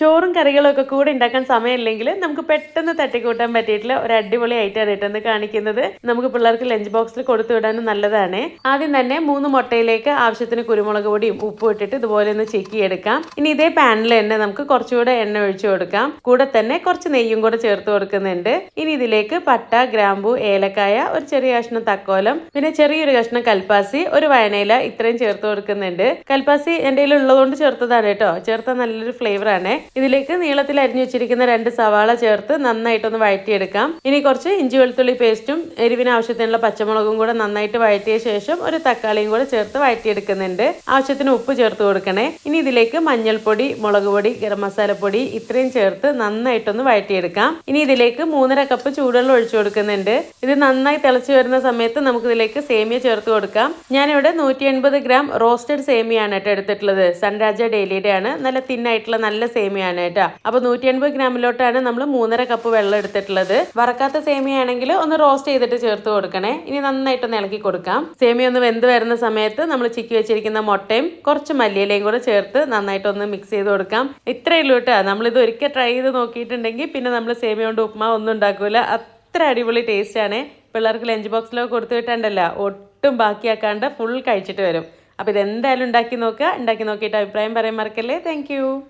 ചോറും കറികളും ഒക്കെ കൂടെ ഉണ്ടാക്കാൻ സമയമില്ലെങ്കിൽ നമുക്ക് പെട്ടെന്ന് തട്ടിക്കൂട്ടാൻ പറ്റിയിട്ടുള്ള ഒരു അടിപൊളി ഐറ്റമാണ് ഇട്ടെന്ന് കാണിക്കുന്നത്. നമുക്ക് പിള്ളേർക്ക് ലഞ്ച് ബോക്സിൽ കൊടുത്തു വിടാനും നല്ലതാണ്. ആദ്യം തന്നെ മൂന്ന് മുട്ടയിലേക്ക് ആവശ്യത്തിന് കുരുമുളക് പൊടിയും ഉപ്പും ഇട്ടിട്ട് ഇതുപോലെ ഒന്ന് ചെക്കി എടുക്കാം ഇനി ഇതേ പാനിൽ തന്നെ നമുക്ക് കുറച്ചുകൂടെ എണ്ണ ഒഴിച്ചു കൊടുക്കാം. കൂടെ തന്നെ കുറച്ച് നെയ്യും കൂടെ ചേർത്ത് കൊടുക്കുന്നുണ്ട്. ഇനി ഇതിലേക്ക് പട്ട ഗ്രാമ്പു ഏലക്കായ ഒരു ചെറിയ കഷ്ണം തക്കോലം പിന്നെ ചെറിയൊരു കഷ്ണം കൽപ്പാസി ഒരു വയനയില ഇത്രയും ചേർത്ത് കൊടുക്കുന്നുണ്ട്. കൽപ്പാസി എന്റെ കയ്യിൽ ഉള്ളതുകൊണ്ട് ചേർത്തതാണ് കേട്ടോ. ചേർത്താൽ നല്ലൊരു ഫ്ലേവർ ആണ്. ഇതിലേക്ക് നീളത്തിൽ അരിഞ്ഞു വെച്ചിരിക്കുന്ന രണ്ട് സവാള ചേർത്ത് നന്നായിട്ടൊന്ന് വഴറ്റിയെടുക്കാം. ഇനി കുറച്ച് ഇഞ്ചി വെളുത്തുള്ളി പേസ്റ്റും എരിവിന് ആവശ്യത്തിനുള്ള പച്ചമുളകും കൂടെ നന്നായിട്ട് വഴറ്റിയ ശേഷം ഒരു തക്കാളിയും കൂടെ ചേർത്ത് വഴറ്റിയെടുക്കുന്നുണ്ട്. ആവശ്യത്തിന് ഉപ്പ് ചേർത്ത് കൊടുക്കണേ. ഇനി ഇതിലേക്ക് മഞ്ഞൾപ്പൊടി മുളക് പൊടി ഗരം മസാലപ്പൊടി ഇത്രയും ചേർത്ത് നന്നായിട്ടൊന്ന് വഴറ്റിയെടുക്കാം. ഇനി ഇതിലേക്ക് മൂന്നര കപ്പ് ചൂടുവെള്ളം ഒഴിച്ചു കൊടുക്കുന്നുണ്ട്. ഇത് നന്നായി തിളച്ചു വരുന്ന സമയത്ത് നമുക്ക് ഇതിലേക്ക് സേമിയ ചേർത്ത് കൊടുക്കാം. ഞാനിവിടെ നൂറ്റി എൺപത് ഗ്രാം റോസ്റ്റഡ് സേമിയാണ് കേട്ടോ എടുത്തിട്ടുള്ളത്. സൺരാജ ഡെയിലിയുടെ ആണ് നല്ല തിന്നായിട്ടുള്ള നല്ല സേമിയാണ് കേട്ടോ. അപ്പൊ നൂറ്റി എൺപത് ഗ്രാമിലോട്ടാണ് നമ്മൾ മൂന്നര കപ്പ് വെള്ളം എടുത്തിട്ടുള്ളത്. വറക്കാത്ത സേമിയാണെങ്കിൽ ഒന്ന് റോസ്റ്റ് ചെയ്തിട്ട് ചേർത്ത് കൊടുക്കണേ. ഇനി നന്നായിട്ടൊന്ന് ഇളക്കി കൊടുക്കാം. സേമിയ ഒന്ന് വെന്ത് വരുന്ന സമയത്ത് നമ്മൾ ചിക്കി വെച്ചിരിക്കുന്ന മുട്ടയും കുറച്ച് മല്ലിയിലയും കൂടെ ചേർത്ത് നന്നായിട്ടൊന്ന് മിക്സ് ചെയ്ത് കൊടുക്കാം. ഇത്രയേ ഉള്ളൂ കേട്ടോ. ഇത് ഒരിക്കൽ ട്രൈ ചെയ്ത് നോക്കിയിട്ടുണ്ടെങ്കിൽ പിന്നെ നമ്മൾ സേമിയ കൊണ്ട് ഉപ്മാ ഒന്നും ഉണ്ടാക്കൂല. അത്ര അടിപൊളി ടേസ്റ്റ് ആണ്. പിള്ളേർക്ക് ലഞ്ച് ബോക്സിലൊക്കെ കൊടുത്തു വിട്ടാണ്ടല്ല. ഒട്ടും ബാക്കിയാക്കാണ്ട് ഫുൾ കഴിച്ചിട്ട് വരും. അപ്പോൾ ഇതെന്തായാലും ഉണ്ടാക്കി നോക്കുക. ഉണ്ടാക്കി നോക്കിയിട്ട് അഭിപ്രായം പറയാൻ മറക്കല്ലേ. താങ്ക്